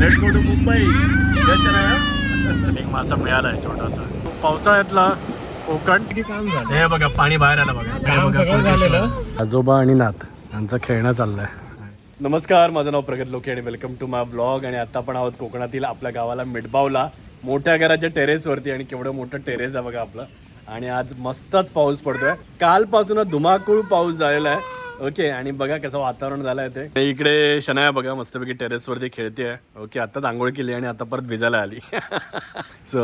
Let's go to Mumbai एक मासा मिळालाय छोटासा. पावसाळ्यातला कोकण. किती काम झालं? हे बघा पाणी बाहेर आलं बघा. आजोबा आणि नात यांचं खेळणं चाललंय. नमस्कार माझं नाव प्रगत लोके आणि वेलकम टू माय ब्लॉग आणि आता आपण आहोत कोकणातील आपल्या गावाला मिडबावला मोठ्या घराच्या टेरेसवरती आणि केवढं मोठं टेरेस आहे बघा आपलं. आणि आज मस्तच पाऊस पडतोय. कालपासून धुमाकूळ पाऊस झालेला आहे. ओके आणि बघा कसं वातावरण झालंय ते. इकडे शनाया बघा मस्तपैकी टेरेसवरती खेळते ओके आताच आंघोळ केली आणि आता परत भिजायला आली. सो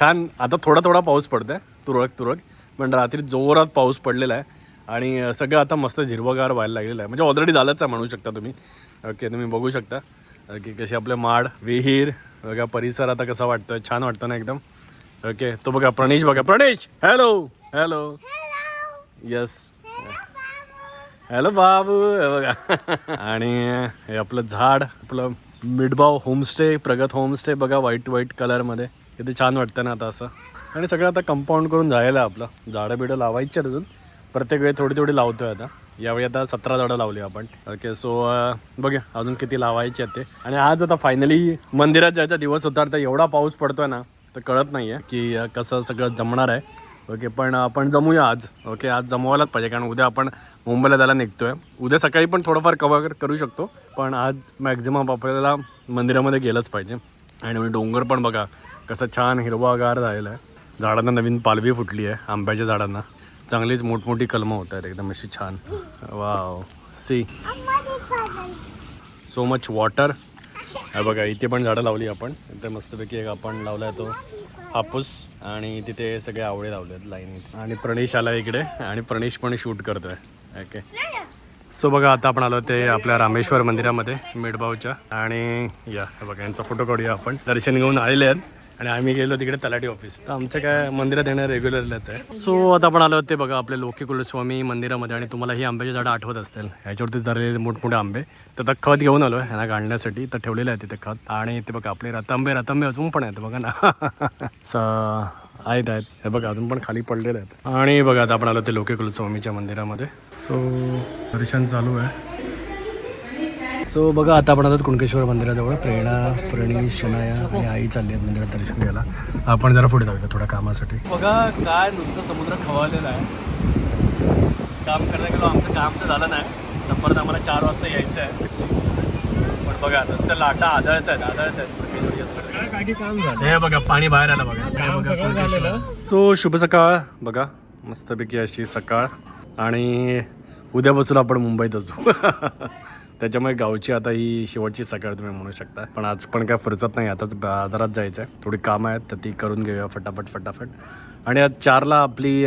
छान आता थोडा थोडा पाऊस पडतोय तुरळक तुरळक पण रात्री जोरात पाऊस पडलेला आहे. आणि सगळं आता मस्त हिरवगार व्हायला लागलेलं आहे. म्हणजे ऑलरेडी झालंच आहे म्हणू शकता तुम्ही. ओके तुम्ही बघू शकता. अ, की कसे आपले माड विहीर बघा परिसर आता कसा वाटतोय छान वाटतं ना एकदम. ओके तो बघा प्रणेश बघा Pranesh hello hello yes hello बाबू हे बघा. आणि हे आपलं झाड आपलं मिडबाव होमस्टे प्रगत होमस्टे बघा व्हाईट व्हाईट कलरमध्ये किती छान वाटतं ना आता असं. आणि सगळं आता कंपाऊंड करून झालेलं आपलं. झाडं बिडं लावायची आहेत अजून. प्रत्येक वेळी थोडी थोडी लावतोय आता. यावेळी आता सतरा झाडं लावली आपण. ओके सो बघूया अजून किती लावायचे आहेत ते. आणि आज आता फायनली मंदिरात जायचा दिवस होता. तर एवढा पाऊस पडतोय ना तर कळत नाही आहे की कसं सगळं जमणार आहे. ओके पण आपण जमूया आज. ओके आज जमवायलाच पाहिजे कारण उद्या आपण मुंबईला जायला निघतोय. उद्या सकाळी पण थोडंफार कव्हर करू शकतो पण आज मॅक्झिमम आपल्याला मंदिरामध्ये गेलंच पाहिजे. आणि मग डोंगर पण बघा कसं छान हिरवागार झालेलं आहे. झाडांना नवीन पालवी फुटली आहे आंब्याच्या झाडांना. चांगलीच मोठमोठी कलमं होत आहेत एकदम अशी छान. Wow. See so much water हे बघा इथे पण झाडं लावली आपण. इथे मस्तपैकी एक आपण लावला आहे तो हापूस आणि तिथे सगळे आवळे लावले आहेत लाईनीत आणि प्रणेश आला इकडे आणि प्रणेश पण शूट करतोय. ओके सो बघा आता आपण आलो ते आपल्या रामेश्वर मंदिरामध्ये मेडबावच्या आणि या बघा यांचा फोटो काढूया आपण. दर्शन घेऊन आलेले आहेत. आणि आम्ही गेलो तिकडे तलाठी ऑफिस तर आमचं काय मंदिरात येणं रेग्युलरलाच आहे. सो आता आपण आलो ते बघा आपले लोकी कुलस्वामी मंदिरामध्ये आणि तुम्हाला ही आंब्याची झाडं आठवत असतील. ह्याच्यावरती धरलेले मोठमोठे आंबे. तर आता खत घेऊन आलो ह्यांना काढण्यासाठी तर ठेवलेलं आहे तिथे खत. आणि ते बघा आपले रतांबे रतांबे अजून पण आहेत बघा ना. स आहेत आहेत. हे बघा अजून पण खाली पडलेले आहेत. आणि बघा आता आपण आलो ते लोके कुलस्वामीच्या मंदिरामध्ये. सो दर्शन चालू आहे. सो बघा आता आपण आता कुणकेश्वर मंदिराजवळ. प्रेरणा प्रणीश शनाया आणि आई चालली आहेत मंदिरात दर्शन घ्यायला. आपण जरा पुढे जाऊया थोड्या कामासाठी. बघा काय नुसतं समुद्र खवळलेला आहे. काम करायला गेलो आमचं काम तर झालं नाही. तर परत आम्हाला चार वाजता यायचं आहे पण बघा नुसतं लाटा आदळत आहेत आदळत आहेत. काय काम झालं? हे बघा पाणी बाहेर आलं बघा. तो शुभ सकाळ. बघा मस्तपैकी अशी सकाळ. आणि उद्यापासून आपण मुंबईत असू त्याच्यामुळे गावची आता ही शेवटची सकाळ तुम्ही म्हणू शकता. पण आज पण काय फुरसत नाही आताच बाजारात जायचं आहे थोडी कामं आहेत तर ती करून घेऊया फटाफट फटाफट. आणि आज चारला आपली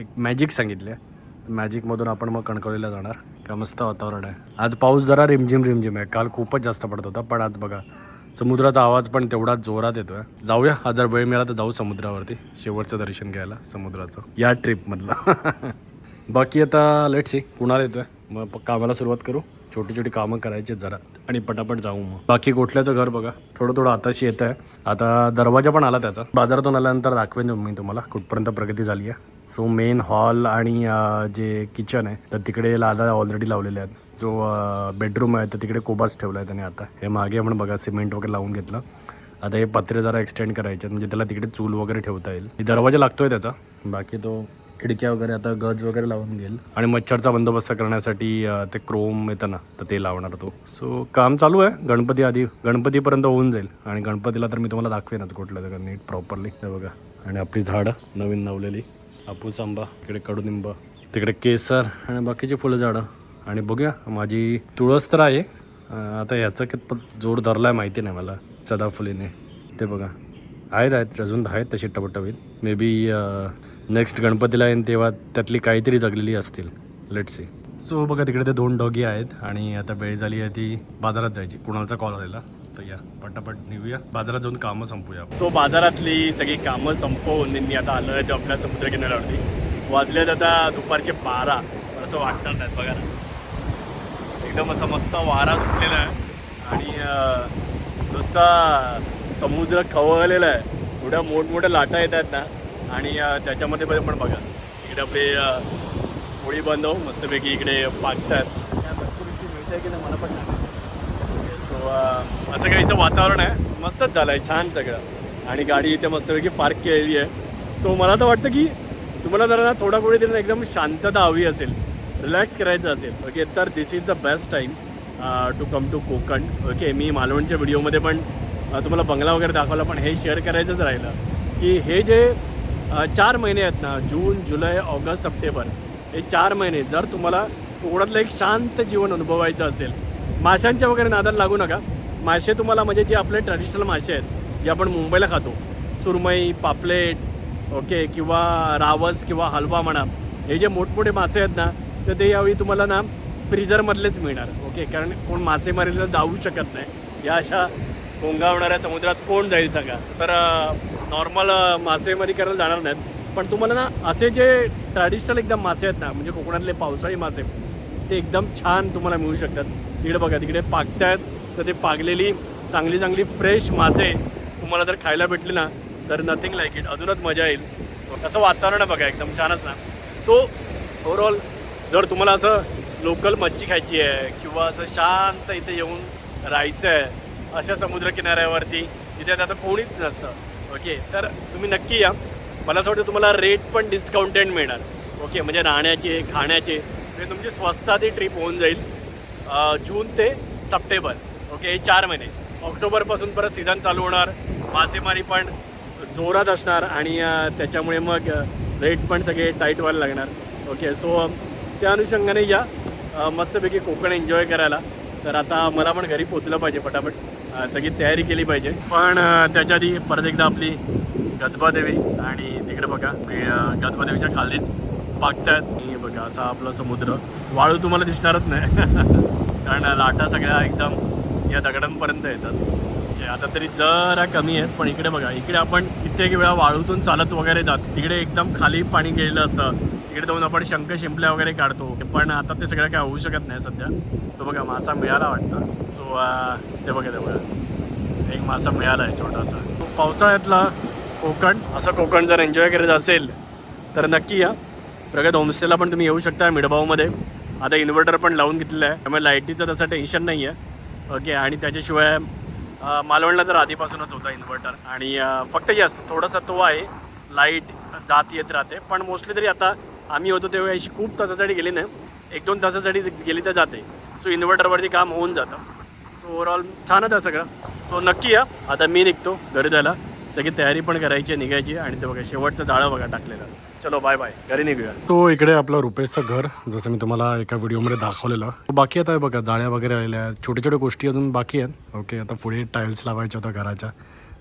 एक मॅजिक सांगितली आहे. मॅजिकमधून आपण मग कणकवलीला जाणार. का मस्त वातावरण आहे. आज पाऊस जरा रिमझिम रिमझिम आहे. काल खूपच जास्त पडत होता पण आज बघा समुद्राचा आवाज पण तेवढाच जोरात येतोय. जाऊया हा जर वेळ मिळाला तर जाऊ समुद्रावरती. शेवटचं दर्शन घ्यायला समुद्राचं. या ट्रिपमधलं बाकी आता लेट सी कुणाला येतोय? मग कामाला सुरुवात करू. छोटी छोटी कामं करायची जरा आणि पटापट जाऊ मग. बाकी गोठल्याचं घर बघा. थोडं थोडं आताशी येत आहे आता दरवाजा पण आला त्याचा. बाजारातून आल्यानंतर दाखवेन मी तुम्हाला कुठपर्यंत प्रगती झाली आहे. सो मेन हॉल आणि जे किचन आहे तर तिकडे लादा ऑलरेडी लावलेले आहेत. जो बेडरूम आहे तर तिकडे कोबाच ठेवला आहे त्याने आता. हे मागे आपण बघा सिमेंट वगैरे लावून घेतलं. आता हे पत्रे जरा एक्सटेंड करायचे आहेत. म्हणजे त्याला तिकडे चूल वगैरे ठेवता येईल. दरवाजा लागतोय त्याचा. बाकी तो खिडक्या वगैरे आता गज वगैरे लावून घेईल. आणि मच्छरचा बंदोबस्त करण्यासाठी ते क्रोम येतं ना तर ते लावणार तो. सो काम चालू आहे. गणपती आधी गणपतीपर्यंत होऊन जाईल. आणि गणपतीला तर मी तुम्हाला दाखवेनच कुठलं तर नीट प्रॉपरली बघा. आणि आपली झाडं नवीन लावलेली. आपूस आंबा इकडे कडुनिंब तिकडे केसर आणि बाकीची फुलं झाडं. आणि बघूया माझी तुळस तर आहे. आता ह्याचा कितपत जोड धरला आहे माहिती नाही मला सदाफुलीने. ते बघा. आहेत आहेत. अजून आहेत तशी टवटवीत. मे बी नेक्स्ट गणपतीला येईन तेव्हा त्यातली काहीतरी जगलेली असतील. लेट सी सो बघा तिकडे ते दोन डॉगी आहेत आणि आता वेळ झाली आहे ती बाजारात जायची. कुणालचा कॉल आलेला? तर या पटापट निघूया. बाजारात जाऊन कामं संपूया. सो बाजारातली सगळी कामं संपवून मी आता आलो आहे आपल्या समुद्रकिनाऱ्यावरती. वाजलेत आता दुपारचे बारा. असं वाटणार नाहीत बघा ना. एकदम असा मस्त वारा सुटलेला आहे. आणि नुसता समुद्र खवळलेला आहे. एवढ्या मोठमोठ्या लाटा येत आहेत ना. आणि त्याच्यामध्ये पण पण बघा. इकडे आपले अं, होळी बांधव मस्तपैकी इकडे पाकतात त्या मिळते की नाही मला पण सो सो असं काहीचं वातावरण आहे. मस्तच झालं आहे छान सगळं. आणि गाडी इथे मस्तपैकी पार्क केलेली आहे. सो मला तर वाटतं की तुम्हाला जरा ना थोडा पुढे तरी एकदम शांतता हवी असेल. रिलॅक्स करायचं असेल. ओके तर this is the best time to come to Konkan. Okay मी मालवणच्या व्हिडिओमध्ये पण तुम्हाला बंगला वगैरे दाखवला पण हे शेअर करायचंच राहिलं. की हे जे चार महिने आहेत ना जून जुलै ऑगस्ट सप्टेंबर. हे चार महिने जर तुम्हाला कोकणातलं एक शांत जीवन अनुभवायचं असेल. माशांच्या वगैरे नादाला लागू नका. मासे तुम्हाला म्हणजे जे आपले ट्रॅडिशनल मासे आहेत जे आपण मुंबईला खातो. सुरमई पापलेट ओके किंवा रावस किंवा हलवा म्हणा. हे जे मोठमोठे मासे आहेत ना तर ते यावेळी तुम्हाला ना फ्रीझरमधलेच मिळणार ओके. कारण कोण मासेमारीला जाऊ शकत नाही. या अशा गोंगावणाऱ्या समुद्रात कोण जाईल सगळा तर नॉर्मल मासेमारी करायला जाणार नाहीत. पण तुम्हाला ना असे जे ट्रॅडिशनल एकदम मासे आहेत ना म्हणजे कोकणातले पावसाळी मासे ते एकदम छान तुम्हाला मिळू शकतात. तिकडे बघा तिकडे पाकतायत तर ते पागलेली चांगली चांगली फ्रेश मासे तुम्हाला जर खायला भेटले ना तर नथिंग लाईक इट अजूनच मजा येईल. तसं वातावरण आहे बघा एकदम छानच ना. सो ओव्हरऑल जर तुम्हाला असं लोकल मच्छी खायची आहे किंवा असं शांत इथे येऊन राहायचं आहे अशा समुद्रकिनाऱ्यावरती तिथे आता कोणीच नसतं ओके तर तुम्ही नक्की या. मला असं वाटतं तुम्हाला रेट पण डिस्काउंटेड मिळणार. ओके म्हणजे राहण्याचे खाण्याचे. म्हणजे तुमची स्वस्ताती ट्रिप होऊन जाईल. जून ते सप्टेंबर. ओके हे चार महिने. ऑक्टोबरपासून परत सीझन चालू होणार. मासेमारी पण जोरात असणार आणि त्याच्यामुळे मग रेट पण सगळे टाईट व्हायला लागणार. ओके सो त्या अनुषंगाने या. मस्तपैकी कोकण एन्जॉय करायला. तर आता मला पण घरी पोचलं पाहिजे पटापट. सगळी तयारी केली पाहिजे. पण त्याच्या आधी परत एकदा आपली गजबादेवी आणि तिकडे बघा गजबादेवीच्या खालीच पाकतायत आणि बघा असा आपला समुद्र. वाळू तुम्हाला दिसणारच नाही. कारण लाटा सगळ्या एकदम या दगडांपर्यंत येतात. आता तरी जरा कमी आहेत पण इकडे बघा इकडे आपण कित्येक वेळा वाळूतून चालत वगैरे जात तिकडे एकदम खाली पाणी गेलेलं असतं. तिकडे जाऊन आपण शंख शिंपल्या वगैरे काढतो. पण आता ते सगळं काय होऊ शकत नाही सध्या. तो बघा मासा मिळाला वाटतं. सो ते बघा ते बघा. एक मासा मिळाला आहे छोटासा. पावसाळ्यातला कोकण असं कोकण जर एन्जॉय करायचं असेल तर नक्की या. प्रगत होमस्टेला पण तुम्ही येऊ शकता मिडभाऊमध्ये आता इन्व्हर्टर पण लावून घेतलेलं आहे. त्यामुळे लाईटीचं तसं टेन्शन नाही आहे ओके आणि त्याच्याशिवाय मालवणला तर आधीपासूनच होता इन्व्हर्टर. आणि फक्त यस थोडासा तो आहे. लाइट जात येत राहते. पण मोस्टली तरी आता आम्ही होतो तेव्हा अशी खूप तासासाठी गेली नाही. एक दोन तासासाठी गेली तर जाते. सो इन्व्हर्टरवरती काम होऊन जातं. सो ओव्हरऑल छानच आहे सगळं. सो नक्की या. आता मी निघतो घरी जायला सगळी तयारी पण करायची आहे, निघायची आणि ते बघा शेवटचं जाळं बघा टाकलेलं. चलो बाय बाय घरी निघूया. तो इकडे आपलं रुपेशचं घर जसं मी तुम्हाला एका व्हिडिओमध्ये दाखवलेलं. बाकी आता बघा जाळ्या वगैरे आलेल्या आहेत. छोट्या छोट्या गोष्टी अजून बाकी आहेत. ओके आता पुढे टाईल्स लावायच्या होत्या घराच्या.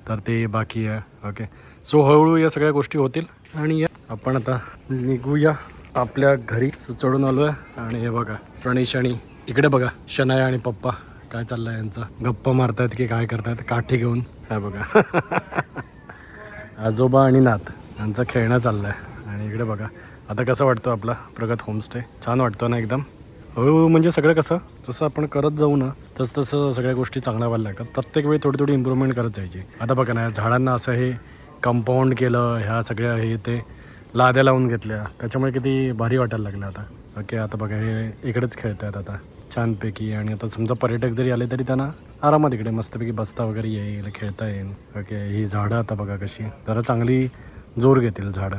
तर ते बाकी आहे. ओके सो हळूहळू या सगळ्या गोष्टी होतील. आणि या आपण आता निघूया आपल्या घरी. सो चढून आलो आहे आणि हे बघा प्रणेश आणि इकडे बघा शनाया आणि पप्पा काय चाललंय यांचं. गप्पा मारतायत की काय करतायत काठी घेऊन. हा बघा. आजोबा आणि नात यांचं खेळणं चाललं आहे आणि इकडे बघा आता कसं वाटतं आपला प्रगत होमस्टे छान वाटतं ना एकदम? हळूहळू म्हणजे सगळं कसं? जसं आपण करत जाऊ ना तसं तसं सगळ्या गोष्टी चांगल्या व्हायला लागतात. प्रत्येक वेळी थोडी थोडी इम्प्रूव्हमेंट करत जायची. आता बघा ना झाडांना असं हे कंपाऊंड केलं ह्या सगळ्या हे ते लाद्या लावून घेतल्या. त्याच्यामुळे किती भारी वाटायला लागलं आता. ओके आता बघा हे इकडेच खेळत आहेत आता. छानपैकी. आणि आता समजा पर्यटक जरी आले तरी त्यांना आरामात इकडे मस्तपैकी बसता वगैरे येईल खेळता येईल. ओके ही झाडं आता बघा कशी. जरा चांगली जोर घेतील झाडं.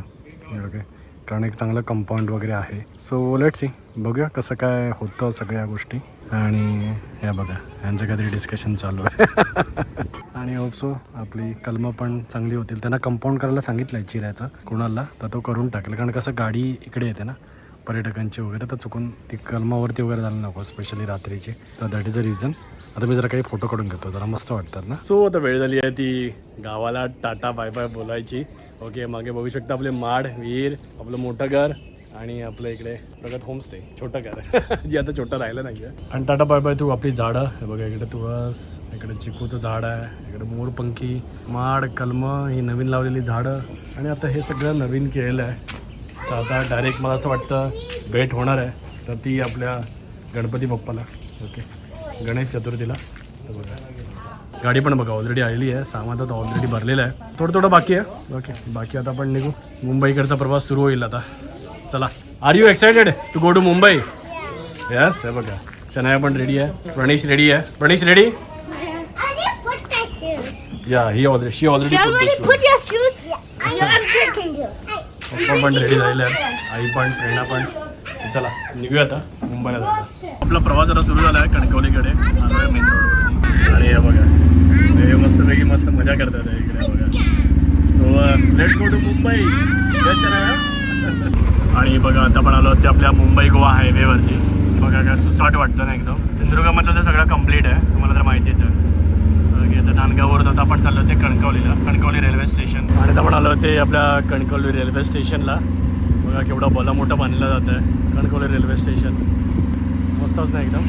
ओके. कारण एक चांगलं कंपाऊंड वगैरे आहे. सो लेट सी बघूया कसं काय होतं सगळ्या गोष्टी. आणि या बघा यांचं काहीतरी डिस्कशन चालू आहे. आणि होपसो आपली कलमं पण चांगली होतील. त्यांना कंपाऊंड करायला सांगितलं आहे चिऱ्याचा कोणाला तर तो करून टाकेल. कारण कसं गाडी इकडे येते ना पर्यटकांची वगैरे तर चुकून ती कलमावरती वगैरे झालं नको स्पेशली रात्रीची. तर दॅट इज अ रिझन आता मी जरा काही फोटो काढून घेतो जरा मस्त वाटतात ना. सो आता वेळ झाली आहे ती गावाला टाटा बाय बाय बोलायची. ओके मागे बघू शकता आपले माड विहीर आपलं मोठं घर आणि आपलं इकडे प्रगत होमस्टे छोटं घर. जे आता छोटं राहिलं नाही आहे आणि टाटा बाय बाय तू आपली झाडं. हे बघा इकडे तुळस इकडे चिकूचं झाड आहे इकडे मोरपंखी माड कलम ही नवीन लावलेली झाडं. आणि आता हे सगळं नवीन केलेलं आहे. तर आता डायरेक्ट मला असं वाटतं भेट होणार आहे. तर ती आपल्या गणपती बाप्पाला. ओके. गणेश चतुर्थीला. तर बघा. गाडी पण बघा ऑलरेडी आलेली आहे. सामान आता ऑलरेडी भरलेलं आहे. थोडं थोडं बाकी आहे. ओके बाकी आता आपण निघू. मुंबईकडचा प्रवास सुरू होईल आता. चला. Are you excited to go to Mumbai yes हे बघा. शनाया पण रेडी आहे. प्रणेश रेडी आहे. प्रणेश रेडी या ही ऑलरेडी शी ऑलरेडी. पप्पा पण रेडी झालेले आहेत आई पण प्रेरणा पण. चला निघूया आता. मुंबईला आपला प्रवास आता सुरू झाला आहे कणकवलीकडे. आणि हे बघा. हे मस्तपैकी मस्त मजा करतात इकडे बघा. तो लेट्स गो टू मुंबई आणि बघा आता पण आलो ते आपल्या मुंबई गोवा हायवेवरती बघा काय सुसाट वाटतं ना एकदम. सिंधुदुर्गामधलं तर सगळं कंप्लीट आहे. तुम्हाला तर माहितीच आहे. आता नांदगाववरून आता आपण चाललो ते कणकवलीला. कणकवली रेल्वे स्टेशन आणि आता पण आलो ते आपल्या कणकवली रेल्वे स्टेशनला बघा केवढं भलं मोठं बांधलं जातं आहे कणकवली रेल्वे स्टेशन मस्तच ना एकदम.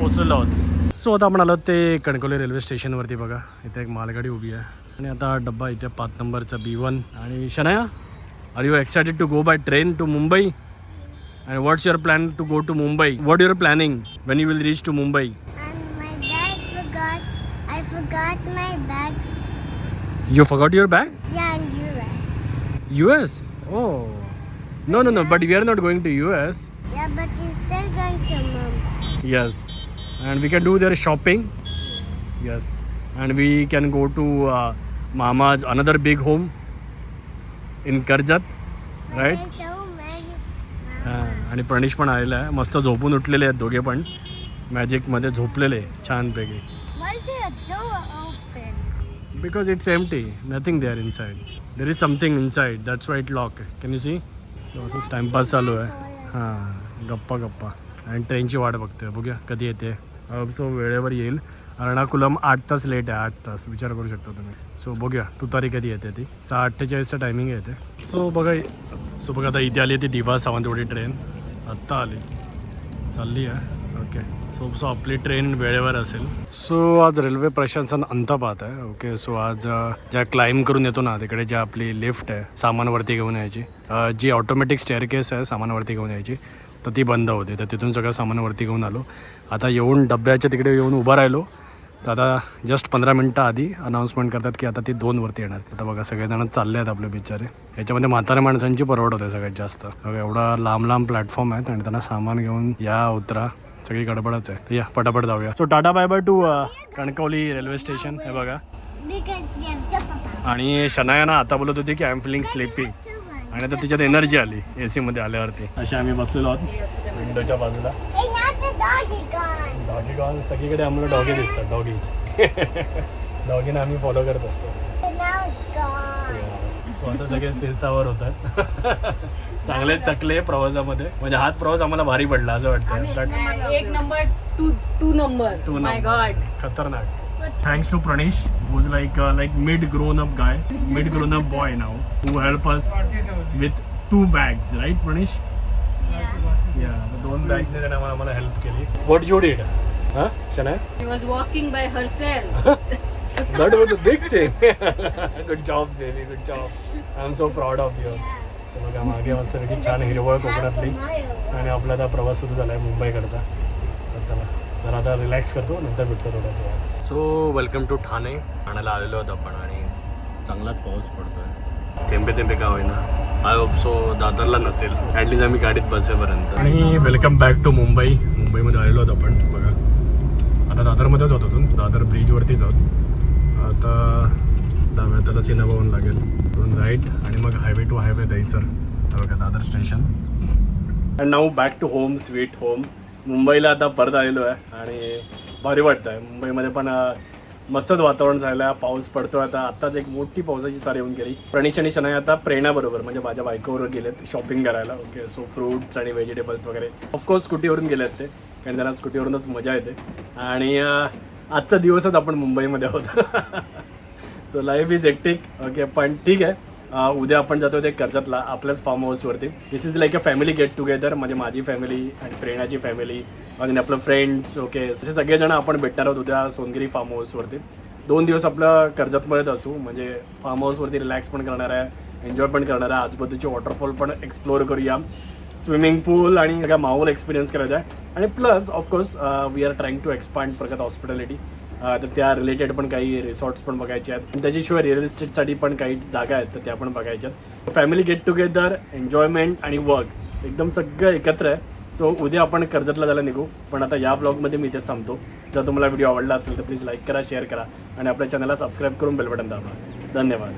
पोचलेलो आहोत. सो आता आपण आलो ते कणकवली रेल्वे स्टेशनवरती बघा इथे एक मालगाडी उभी आहे आणि आता डब्बा इथे पाच नंबरचा बी वन आणि Shanaya are you excited to go by train to Mumbai and what's your plan to go to Mumbai what your planning when you will reach to Mumbai. You forgot your bag Yeah, in US. US? Oh. No, no, no. But we are not going to US. And we can do their shopping. Yes. And we can go to uh, Mama's another big home in Karjat. Right? Uh, आणि प्रणीश पण आलेला आहे. मस्त झोपून उठलेले आहेत दोघे पण. मॅजिकमध्ये झोपलेले छानपैकी? Because it's empty nothing there inside there is something inside that's white lock can you see so असंच टाइमपास चालू आहे. हां. गप्पा गप्पा. आणि ट्रेनची वाट बघतोय. बघूया कधी येते. सो वेळेवर येईल. अर्णाकुलम आठ तास लेट आहे आठ तास. विचार करू शकता तुम्ही. सो बघूया. तू तारीख कधी येते ती? सहा अठ्ठेचाळीसचा टायमिंग येते सो बघा सो बघा आता इथे आली ती दिवा सावंतवाडी ट्रेन आत्ता आली. चालली आहे. ओके सो सो आपली ट्रेन वेळेवर असेल. सो आज रेल्वे प्रशासन अंतपात आहे. ओके सो आज ज्या क्लाइम करून येतो ना तिकडे ज्या आपली लिफ्ट आहे सामानवरती घेऊन यायची. जी ऑटोमॅटिक स्टेअरकेस आहे सामानवरती घेऊन यायची. तर ती बंद होती. तर तिथून सगळं सामानवरती घेऊन आलो. आता येऊन डब्याच्या तिकडे येऊन उभा राहिलो. तर आता जस्ट पंधरा मिनटं आधी अनाऊन्समेंट करतात की आता ती दोनवरती येणार. आता बघा सगळेजण चालले आहेत आपले बिचारे. याच्यामध्ये म्हाताऱ्या माणसांची परवड होते सगळ्यात जास्त. बघा एवढा लांब लांब प्लॅटफॉर्म आहेत आणि त्यांना सामान घेऊन या उतरा. सगळी गडबडच आहे. तर या पटापट जाऊया. So tata bye bye to Kankavli railway station हे बघा. आणि शनाया ना आता बोलत होती की आय एम फिलिंग स्लीपिंग आणि आता तिच्यात एनर्जी आली ए सीमध्ये आल्यावरती. असे आम्ही बसलेलो आहोत. विंडोच्या बाजूला. डॉगी गॉन सगळीकडे आम्हाला डॉगी दिसतात डॉगी डॉगीने आम्ही फॉलो करत असतो. And now it's gone. So आता सगळे स्थिरस्थावर होतात. चांगलेच थकले प्रवासामध्ये. म्हणजे हाच प्रवास आम्हाला भारी पडला असं वाटतं एक number two two number two my God खतरनाक. Thanks to Pranish who's like uh, like mid grown up guy mid grown up boy now who help us with two bags right pranish? yeah दोन बॅग्सने त्याने आम्हाला आम्हाला help केली what you did हा Shanaya She was walking by herself. That was a big thing. good job, baby. Good job. I'm so proud of you. So बघा मागे मस्तपैकी छान हिरवळ कोकणातली आणि आपला आता प्रवास सुरू झाला आहे मुंबईकडचा तर चला तर आता रिलॅक्स करतो नंतर भेटतो थोड्याच वेळा सो वेलकम टू ठाणे ठाण्याला आलेलो आहोत आपण आणि चांगलाच पाऊस पडतोय थेंबे थेंबे का होईना आय होप सो दादरला नसेल. ॲटलीस्ट आम्ही गाडीत बसेपर्यंत. आणि वेलकम बॅक टू मुंबई. मुंबईमध्ये आलेलो आहोत आपण बघा. आता दादरमध्येच होतो अजून. दादर ब्रिजवरतीच आहोत. आता डाव्या त्याला सिनेमावन लागेल. दोन राईट आणि मग हायवे टू हायवे दहीसर बघा Dadar station. And now back to home sweet home मुंबईला आता परत आलेलो आहे आणि भारी वाटतं आहे मुंबईमध्ये पण मस्तच वातावरण झालं पाऊस पडतो आता आत्ताच एक मोठी पावसाची तार येऊन गेली. प्रणीश आणि शनाई आता प्रेरणाबरोबर म्हणजे माझ्या बायकोवर गेलेत शॉपिंग करायला. ओके सो फ्रूट्स आणि व्हेजिटेबल्स वगैरे. ऑफकोर्स स्कूटीवरून गेलेत ते. कारण त्यांना स्कूटीवरूनच मजा येते. आणि आजचा दिवसच आपण मुंबईमध्ये आहोत. So life is hectic okay पण ठीक आहे. उद्या आपण जातो ते कर्जतला आपल्याच farm हाऊसवरती this is like a family get together म्हणजे माझी फॅमिली आणि प्रेरणाची फॅमिली आणि आपलं फ्रेंड्स ओके असे सगळेजण आपण भेटणार आहोत उद्या सोनगिरी फार्म हाऊसवरती दोन दिवस आपलं कर्जतमध्येच असू म्हणजे फार्म हाऊसवरती रिलॅक्स पण करणार आहे एन्जॉय पण करणार आहे आजूबाजूचे वॉटरफॉल पण एक्सप्लोअर करूया. स्विमिंग पूल आणि सगळा माहोल एक्सपिरियन्स करायचा आहे. आणि plus of course we are trying to expand Pragat hospitality तर त्या रिलेटेड पण काही रिसॉर्ट्स पण बघायचे आहेत. आणि त्याच्याशिवाय रिअल इस्टेटसाठी पण काही जागा आहेत तर त्या पण बघायच्या आहेत. फॅमिली गेट टुगेदर एन्जॉयमेंट आणि वर्क एकदम सगळं एकत्र आहे. सो उद्या आपण कर्जतला जायला निघू. पण आता या ब्लॉगमध्ये मी इथेच थांबतो. जर तुम्हाला व्हिडिओ आवडला असेल तर प्लीज लाईक करा शेअर करा. आणि आपल्या चॅनलला सबस्क्राईब करून बेलबटन दाबा. धन्यवाद.